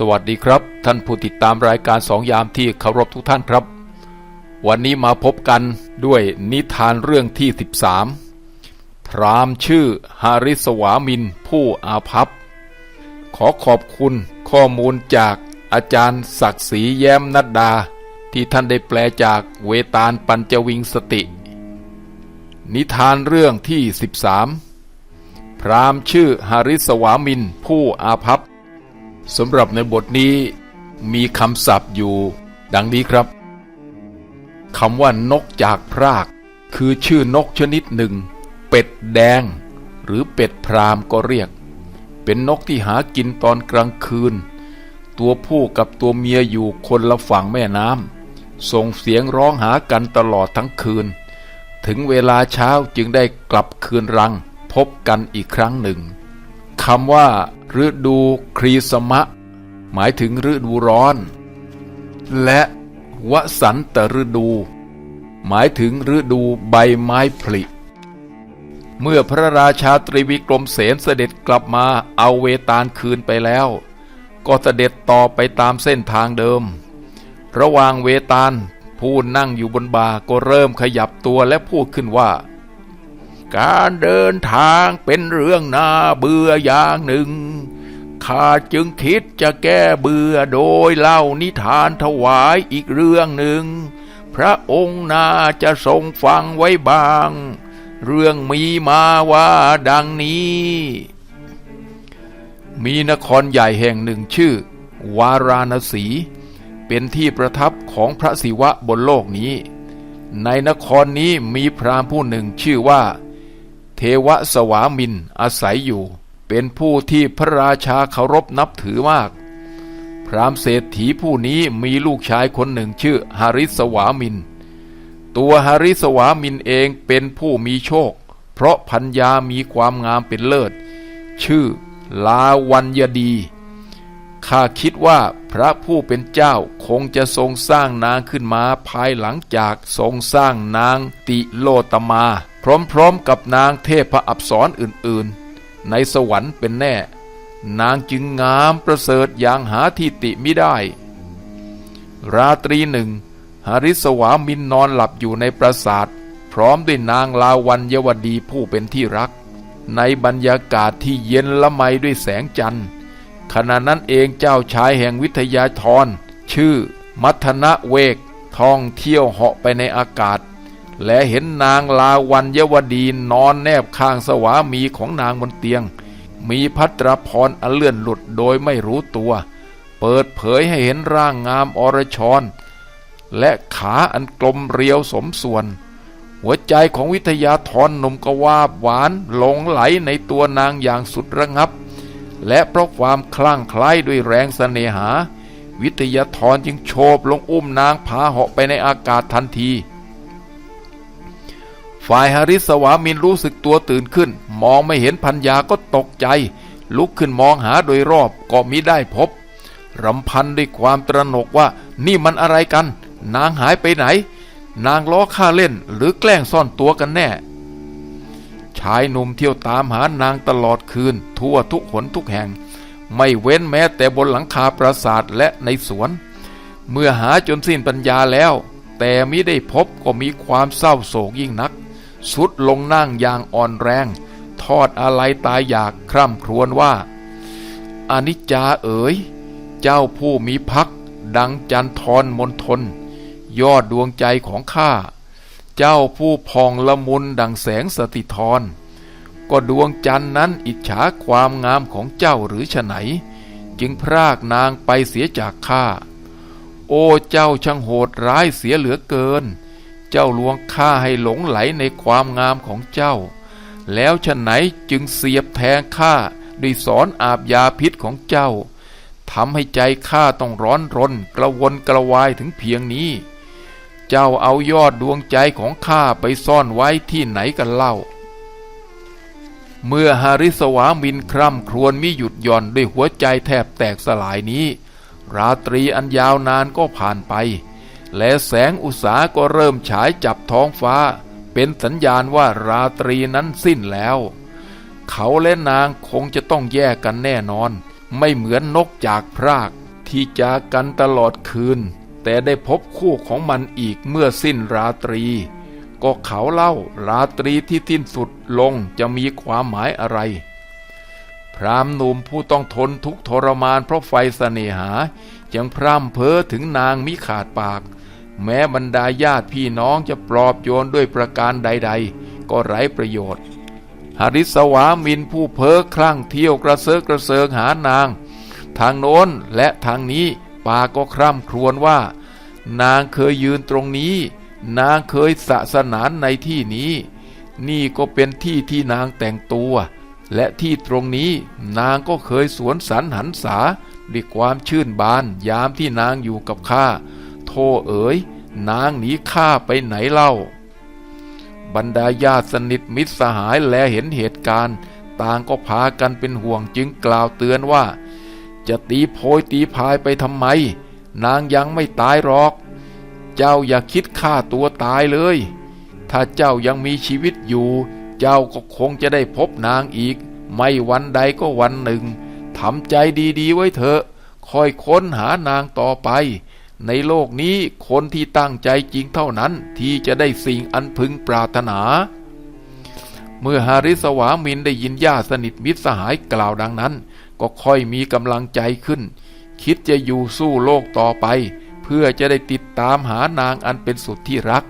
สวัสดีครับ ท่านผู้ติดตามรายการสองยามที่เคารพทุกท่านครับ วันนี้มาพบกันด้วยนิทานเรื่องที่ 13 พรามชื่อฮาริสวามินผู้อาภัพ ขอขอบคุณข้อมูลจากอาจารย์ศักดิ์ศรีแย้มนัดดา ที่ท่านได้แปลจากเวตาลปัญจวิงสติ นิทานเรื่องที่ 13 พรามชื่อฮาริสวามินผู้อาภัพ สำหรับในบทนี้มีคำศัพท์อยู่ ดังนี้ครับคำว่านกจากพราก คือชื่อนกชนิดหนึ่ง เป็ดแดง หรือเป็ดพรามก็เรียก เป็นนกที่หากินตอนกลางคืน ตัวผู้กับตัวเมียอยู่คนละฝั่งแม่น้ำส่งเสียงร้องหากันตลอดทั้งคืน ถึงเวลาเช้าจึงได้กลับคืนรัง พบกันอีกครั้งหนึ่งคำว่า ฤดูครีสมะ หมายถึงฤดูร้อน และวสันตฤดู หมายถึงฤดูใบไม้ผลิเมื่อพระราชาตรีวิกรมเสนเสด็จกลับมาเอาเวตาลคืนไปแล้ว ก็เสด็จต่อไปตามเส้นทางเดิม ระหว่างเวตาลผู้นั่งอยู่บนบาก็เริ่มขยับตัวและพูดขึ้นว่า การเดินทางเป็นเรื่องน่าเบื่ออย่างหนึ่ง ข้าจึงคิดจะแก้เบื่อโดยเล่านิทานถวายอีกเรื่องหนึ่ง พระองค์น่าจะทรงฟังไว้บ้าง เรื่องมีมาว่าดังนี้ มีนครใหญ่แห่งหนึ่งชื่อ วาราณสี เป็นที่ประทับของพระศิวะบนโลกนี้ในนครนี้มีพราหมณ์ผู้หนึ่งชื่อว่า เทวสวามินอาศัยอยู่ เป็นผู้ที่พระราชาเคารพนับถือมาก พรามเศรษฐีผู้นี้มีลูกชายคนหนึ่งชื่อฮาริสวามิน ตัวฮาริสวามินเองเป็นผู้มีโชค เพราะพัญญามีความงามเป็นเลิศ ชื่อลาวันยดี ข้าคิดว่าพระผู้เป็นเจ้าคงจะทรงสร้างนางขึ้นมาภายหลังจากทรงสร้างนางติโลตมา พร้อมๆกับนางเทพอับสรอื่นๆ ในสวรรค์เป็นแน่ นางจึงงามประเสริฐอย่างหาที่ติมิได้ ราตรีหนึ่งหาริสวามินนอนหลับอยู่ในปราสาท พร้อมด้วยนางลาวันยวดีผู้เป็นที่รัก ในบรรยากาศที่เย็นละไมด้วยแสงจันทร์ ขณะนั้นเองเจ้าชายแห่งวิทยาธรชื่อมัทนะเวกท่องเที่ยวเหาะไปในอากาศ และเห็นนางลาวันยวดีนอนแนบข้างสวามีของนางบนเตียง มีพัตรพรอันเลื่อนหลุดโดยไม่รู้ตัว เปิดเผยให้เห็นร่างงามอรชร และขาอันกลมเรียวสมส่วน หัวใจของวิทยาธรหนุ่มกว่าหวานหลงไหลในตัวนางอย่างสุดระงับ และเพราะความคลั่งไคล้ด้วยแรงสเสน่หา วิทยาธรจึงโฉบลงอุ้มนางพาเหาะไปในอากาศทันที ฝ่ายฮาริสวามินรู้สึกตัวตื่นขึ้น มองไม่เห็นพัญญาก็ตกใจ ลุกขึ้นมองหาโดยรอบก็มิได้พบรำพันด้วยความตระหนกว่านี่มันอะไรกัน นางหายไปไหน นางล้อข้าเล่นหรือแกล้งซ่อนตัวกันแน่ ชายหนุ่มเที่ยวตามหานางตลอดคืน ทั่วทุกหนทุกแห่ง ไม่เว้นแม้แต่บนหลังคาปราสาทและในสวน เมื่อหาจนสิ้นปัญญาแล้ว แต่มิได้พบก็มีความเศร้าโศกยิ่งนัก สุดลงนั่งอย่างอ่อนแรง ทอดอะไรตายอยากคร่ำครวญว่าอนิจจาเอ๋ย เจ้าผู้มีพัก ดังจันทรมนทน ยอดดวงใจของข้า เจ้าผู้พองละมุนดังแสงสติธรก็ดวงจันทร์นั้นอิจฉาความงามของเจ้าหรือฉไหน จึงพรากนางไปเสียจากข้า โอ้เจ้าช่างโหดร้ายเสียเหลือเกิน เจ้าลวงข้าให้หลงไหลในความงามของเจ้า แล้วฉไหนจึงเสียบแทงข้าด้วยสอนอาบยาพิษของเจ้าทำให้ใจข้าต้องร้อนรนกระวนกระวายถึงเพียงนี้ เจ้าเอายอดดวงใจของข้าไปซ่อนไว้ที่ไหนกันเล่า เมื่อฮาริสวามินคร่ำครวญมิหยุดหย่อนด้วยหัวใจแทบแตกสลายนี้ ราตรีอันยาวนานก็ผ่านไป และแสงอุษาก็เริ่มฉายจับท้องฟ้า เป็นสัญญาณว่าราตรีนั้นสิ้นแล้ว เขาและนางคงจะต้องแยกกันแน่นอน ไม่เหมือนนกจากพรากที่จากกันตลอดคืน แต่ได้พบคู่ของมันอีกเมื่อสิ้นราตรี ก็เขาเล่าราตรีที่สิ้นสุดลงจะมีความหมายอะไร พรามหนุ่มผู้ต้องทนทุกทรมานเพราะไฟเสน่หายังพร่ำเพ้อถึงนางมิขาดปาก แม้บรรดาญาติพี่น้องจะปลอบโยนด้วยประการใด ๆ ก็ไร้ประโยชน์ หริสวามินผู้เพ้อคลั่งเที่ยวกระเซาะกระเซิงหานาง ทางโน้นและทางนี้ ปาก็คร่ำครวญว่า นางเคยยืนตรงนี้ นางเคยสะสนานในที่นี้ นี่ก็เป็นที่ที่นางแต่งตัว และที่ตรงนี้นางก็เคยสวนสรรหันษาด้วยความชื่นบานยามที่นางอยู่กับข้า โทเอ๋ย นางหนีข้าไปไหนเล่า บรรดาญาติสนิทมิตรสหายแลเห็นเหตุการณ์ ต่างก็พากันเป็นห่วงจึงกล่าวเตือนว่า จะตีโพยตีพายไปทำไม นางยังไม่ตายหรอก เจ้าอย่าคิดฆ่าตัวตายเลย ถ้าเจ้ายังมีชีวิตอยู่ เจ้าก็คงจะได้พบนางอีก ไม่วันใดก็วันหนึ่งทำใจดีๆไว้เถอะคอยค้นหานางต่อไป ในโลกนี้คนที่ตั้งใจจริงเท่านั้นที่จะได้สิ่งอันพึงปรารถนา เมื่อฮาริสวามินได้ยินญาติสนิทมิตรสหายกล่าวดังนั้น ก็ค่อยมีกำลังใจขึ้น คิดจะอยู่สู้โลกต่อไป เพื่อจะได้ติดตามหานางอันเป็นสุดที่รัก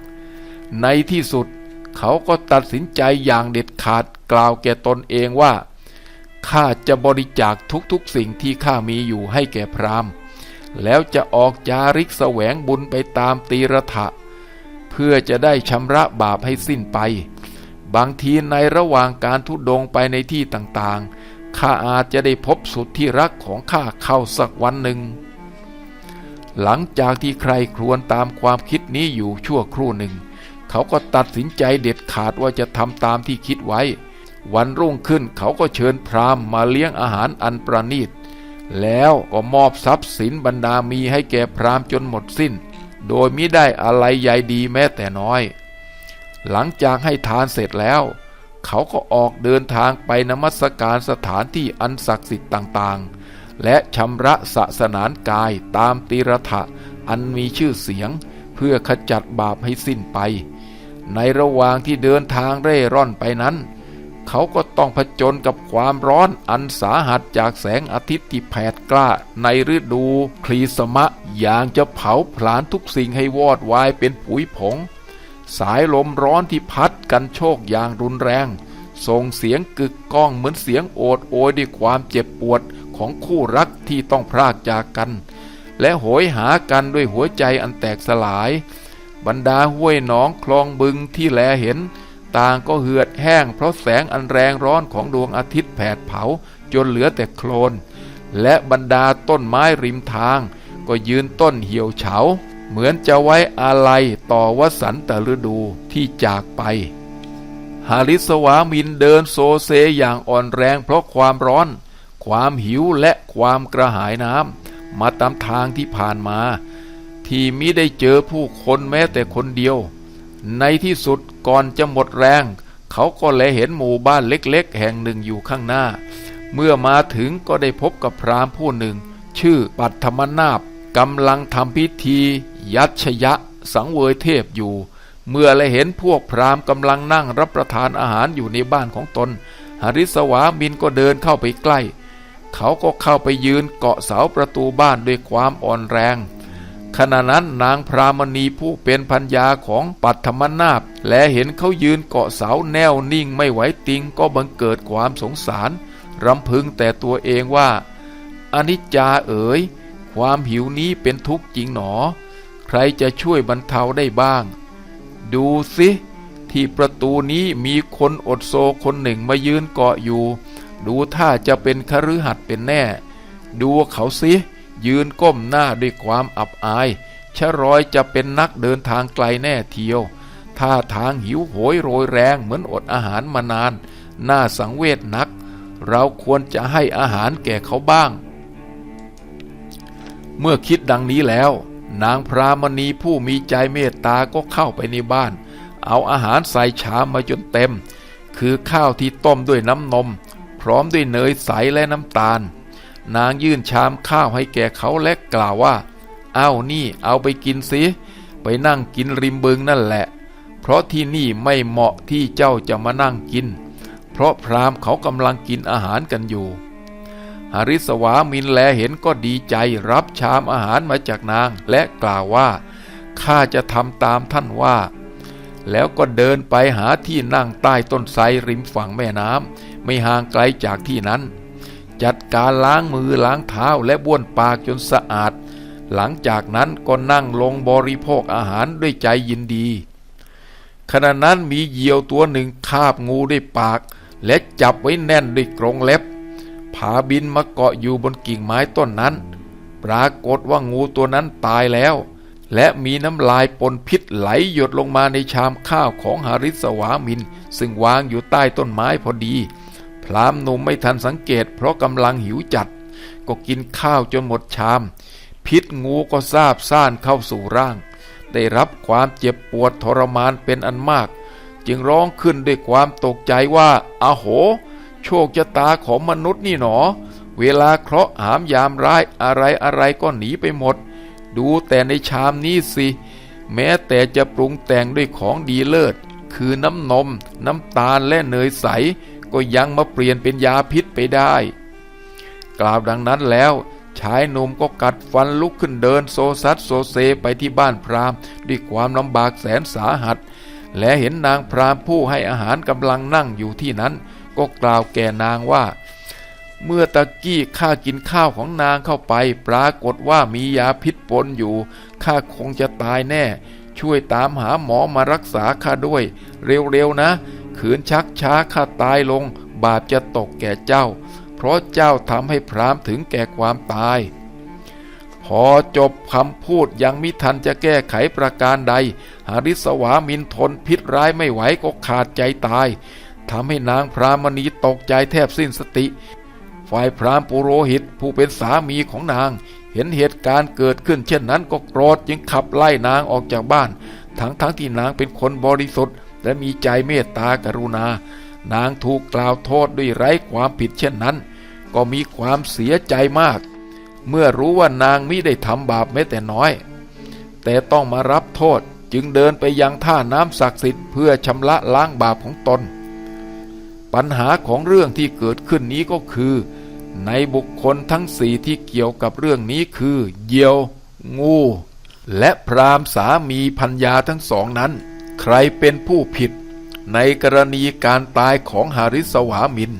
ในที่สุดเขาก็ตัดสินใจอย่างเด็ดขาดกล่าวแก่ตนเองว่าข้าจะบริจาคทุกๆสิ่งที่ข้ามีอยู่ให้แก่พราหมณ์ แล้วจะออกจาริกแสวงบุญไปตามตีรถะ เพื่อจะได้ชำระบาปให้สิ้นไป บางทีในระหว่างการทุดงไปในที่ต่างๆ ข้าอาจจะได้พบสุดที่รักของข้าเข้าสักวันหนึ่ง หลังจากที่ใครครวญตามความคิดนี้อยู่ชั่วครู่หนึ่ง เขาก็ตัดสินใจเด็ดขาดว่าจะทำตามที่คิดไว้ วันรุ่งขึ้นเขาก็เชิญพราหมณ์มาเลี้ยงอาหารอันประณีต แล้วก็มอบทรัพย์สินบรรดามีให้แก่พราหมณ์จนหมดสิ้น โดยมิได้อะไรใยดีแม้แต่น้อย หลังจากให้ทานเสร็จแล้ว เขาก็ออกเดินทางไปนมัสการสถานที่อันศักดิ์สิทธิ์ต่างๆ และชำระสะสนานกายตามตีรถะอันมีชื่อเสียง เพื่อขจัดบาปให้สิ้นไป ในระหว่างที่เดินทางเร่ร่อนไปนั้น เขาก็ต้องผจญกับความร้อนอันสาหัสจากแสงอาทิตย์ที่แผดกล้าในฤดูคลีสมะอย่างจะเผาผลาญทุกสิ่งให้วอดวายเป็นผุยผง สายลมร้อนที่พัดกันโชกอย่างรุนแรง ส่งเสียงกึกก้องเหมือนเสียงโอดโอยด้วยความเจ็บปวดของคู่รักที่ต้องพรากจากกัน และโหยหากันด้วยหัวใจอันแตกสลาย บรรดาห้วยหนองคลองบึงที่แลเห็น ต่างก็เหือดแห้งเพราะแสงอันแรงร้อนของดวงอาทิตย์แผดเผาจนเหลือแต่โคลนและบรรดาต้นไม้ริมทาง ก็ยืนต้นเหี่ยวเฉา เหมือนจะไว้อาลัยต่อวสันตฤดูที่จากไป ฮาริสวามินเดินโซเซอย่างอ่อนแรงเพราะความร้อน ความหิวและความกระหายน้ำมาตามทางที่ผ่านมา ที่มิได้เจอผู้คนแม้แต่คนเดียว ในที่สุดก่อนจะหมดแรง เขาก็แลเห็นหมู่บ้านเล็กๆ แห่งหนึ่งอยู่ข้างหน้า เมื่อมาถึงก็ได้พบกับพราหมณ์ผู้หนึ่ง ชื่อปัทมนาบกำลังทำพิธี ยัชยะสังเวยเทพอยู่ เมื่อและเห็นพวกพราหมณ์กำลังนั่งรับประทานอาหารอยู่ในบ้านของตน หริสวามินก็เดินเข้าไปใกล้ เขาก็เข้าไปยืนเกาะเสาประตูบ้านด้วยความอ่อนแรง ขณะนั้นนางพรามณีผู้เป็นพัญญาของปัทมนาบและเห็นเขายืนเกาะเสาแนวนิ่งไม่ไหวติงก็บังเกิดความสงสารรำพึงแต่ตัวเองว่าอนิจจาเอ๋ยความหิวนี้เป็นทุกข์จริงหนอ ใครจะช่วยบรรเทาได้บ้าง ดูสิที่ประตูนี้มีคนอดโซคนหนึ่งมายืนเกาะอยู่ ดูถ้าจะเป็นคฤหัสถ์เป็นแน่ ดูเขาสิยืนก้มหน้าด้วยความอับอายชะรอยจะเป็นนักเดินทางไกลแน่เทียวท่าทางหิวโหยโรยแรงเหมือนอดอาหารมานาน น่าสังเวชนัก เราควรจะให้อาหารแก่เขาบ้าง เมื่อคิดดังนี้แล้ว นางพรามณีผู้มีใจเมตตาก็เข้าไปในบ้าน เอาอาหารใส่ชามมาจนเต็ม คือข้าวที่ต้มด้วยน้ำนม พร้อมด้วยเนยใสและน้ำตาล นางยื่นชามข้าวให้แก่เขาและกล่าวว่า เอานี่เอาไปกินสิไปนั่งกินริมบึงนั่นแหละ เพราะที่นี่ไม่เหมาะที่เจ้าจะมานั่งกิน เพราะพรามเขากำลังกินอาหารกันอยู่ หาริสวามินแลเห็นก็ดีใจรับชามอาหารมาจากนางและกล่าวว่าข้าจะทำตามท่านว่า แล้วก็เดินไปหาที่นั่งใต้ต้นไทรริมฝั่งแม่น้ำไม่ห่างไกลจากที่นั้น จัดการล้างมือล้างเท้าและบ้วนปากจนสะอาด หลังจากนั้นก็นั่งลงบริโภคอาหารด้วยใจยินดี ขณะนั้นมีเหยี่ยวตัวหนึ่งคาบงูด้วยปาก และจับไว้แน่นด้วยกรงเล็บ ผาบินมาเกาะอยู่บนกิ่งไม้ต้นนั้น ปรากฏว่างูตัวนั้นตายแล้ว และมีน้ำลายปนพิษไหลหยดลงมาในชามข้าวของหาริสวามิน ซึ่งวางอยู่ใต้ต้นไม้พอดี พรามหนุ่มไม่ทันสังเกต เพราะกำลังหิวจัด ก็กินข้าวจนหมดชาม พิษงูก็ซาบซ่านเข้าสู่ร่าง ได้รับความเจ็บปวดทรมานเป็นอันมาก จึงร้องขึ้นด้วยความตกใจว่าอาโห โชคชะตาของมนุษย์นี่หนอ เวลาเคราะห์หามยามร้ายอะไรอะไรก็หนีไปหมด ดูแต่ในชามนี้สิ แม้แต่จะปรุงแต่งด้วยของดีเลิศ คือน้ำนม น้ำตาลและเนยใส ก็ยังมาเปลี่ยนเป็นยาพิษไปได้ กล่าวดังนั้นแล้วชายหนุ่มก็กัดฟันลุกขึ้นเดินโซซัดโซเซไปที่บ้านพรามด้วยความลำบากแสนสาหัส และเห็นนางพรามผู้ให้อาหารกำลังนั่งอยู่ที่นั้น ก็กล่าวแก่นางว่า เมื่อตะกี้ข้ากินข้าวของนางเข้าไป ปรากฏว่ามียาพิษปนอยู่ข้าคงจะตายแน่ ช่วยตามหาหมอมารักษาข้าด้วย เร็วๆนะ ขืนชักช้าข้าตายลง บาปจะตกแก่เจ้า เพราะเจ้าทำให้พรามถึงแก่ความตายพอจบคำพูดยังมิทันจะแก้ไขประการใดหาริสวามินทนพิษร้ายไม่ไหวก็ขาดใจตาย ทำให้นางพรามณีตกใจแทบสิ้นสติ ฝ่ายพรามปุโรหิตผู้เป็นสามีของนาง เห็นเหตุการณ์เกิดขึ้นเช่นนั้นก็โกรธจึงขับไล่นางออกจากบ้าน ทั้งทั้งที่นางเป็นคนบริสุทธิ์ และมีใจเมตตากรุณา นางถูกกล่าวโทษด้วยไร้ความผิดเช่นนั้น ก็มีความเสียใจมาก เมื่อรู้ว่านางมิได้ทำบาปแม้แต่น้อย แต่ต้องมารับโทษจึงเดินไปยังท่าน้ำศักดิ์สิทธิ์เพื่อชำระล้างบาปของตน ปัญหาของเรื่องที่เกิดขึ้นนี้ก็คือ ในบุคคลทั้งสี่ที่เกี่ยวกับเรื่องนี้คือเหยี่ยว งู และพรามสามีพัญญาทั้งสองนั้น ใครเป็นผู้ผิด ในกรณีการตายของหาริสวามิน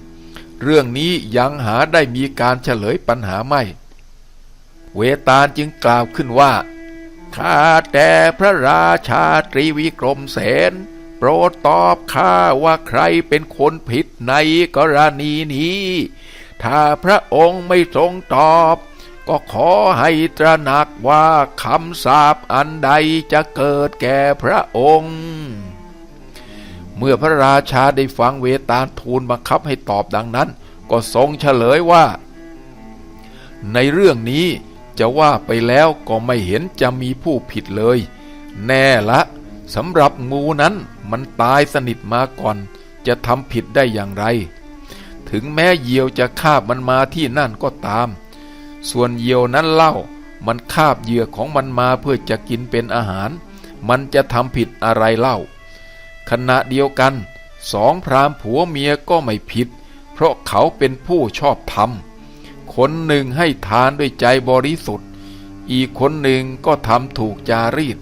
เรื่องนี้ยังหาได้มีการเฉลยปัญหาไม่ เวตาลจึงกล่าวขึ้นว่าข้าแต่พระราชาตรีวิกรมเสน โปรดตอบข้าว่าใครเป็นคนผิดในกรณีนี้ ถ้าพระองค์ไม่ทรงตอบ ก็ขอให้ตระหนักว่าคำสาปอันใดจะเกิดแก่พระองค์ เมื่อพระราชาได้ฟังเวตาลทูลบังคับให้ตอบดังนั้น ก็ทรงเฉลยว่า ในเรื่องนี้จะว่าไปแล้วก็ไม่เห็นจะมีผู้ผิดเลย แน่ละ สำหรับงูนั้นมันตายสนิทมาก่อน จะทำผิดได้อย่างไร ถึงแม้เหยี่ยวจะคาบมันมาที่นั่นก็ตาม ส่วนเหยี่ยวนั้นเล่ามันคาบเหยื่อของมันมาเพื่อจะกินเป็นอาหาร มันจะทำผิดอะไรเล่า ขณะเดียวกันสองพรามผัวเมียก็ไม่ผิด เพราะเขาเป็นผู้ชอบธรรม คนหนึ่งให้ทานด้วยใจบริสุทธิ์ อีกคนหนึ่งก็ทำถูกจารีต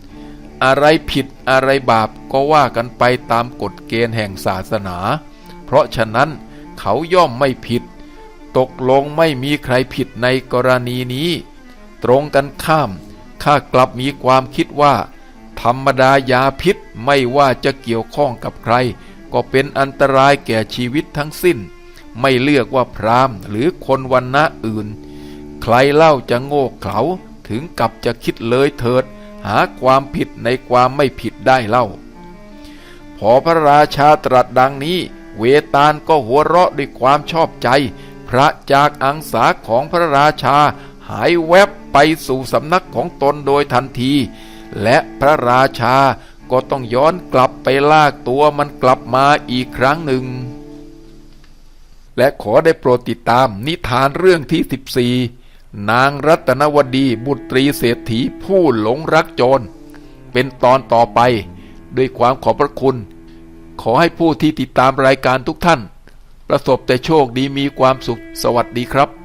อะไรผิดอะไรบาปก็ว่ากันไปตามกฎเกณฑ์แห่งศาสนา เพราะฉะนั้นเขาย่อมไม่ผิด ตกลงไม่มีใครผิดในกรณีนี้ ตรงกันข้ามข้ากลับมีความคิดว่า ธรรมดายาพิษไม่ว่าจะเกี่ยวข้องกับใคร ก็เป็นอันตรายแก่ชีวิตทั้งสิ้น ไม่เลือกว่าพรามหรือคนวันณะอื่น ใครเล่าจะโง่เขลาถึงกับจะคิดเลยเถิด หาความผิดในความไม่ผิดได้เล่า พอพระราชาตรัสดังนี้ เวตาลก็หัวเราะด้วยความชอบใจ พระจากอังสาของพระราชาหายแวบไปสู่สำนักของตนโดยทันที และพระราชาก็ต้องย้อนกลับไปลากตัวมันกลับมาอีกครั้งหนึ่ง และขอได้โปรดติดตามนิทานเรื่องที่ 14 นางรัตนวดีบุตรีเศรษฐีผู้หลงรักโจร เป็นตอนต่อไป ด้วยความขอบพระคุณ ขอให้ผู้ที่ติดตามรายการทุกท่าน ประสบแต่โชคดีมีความสุขสวัสดีครับ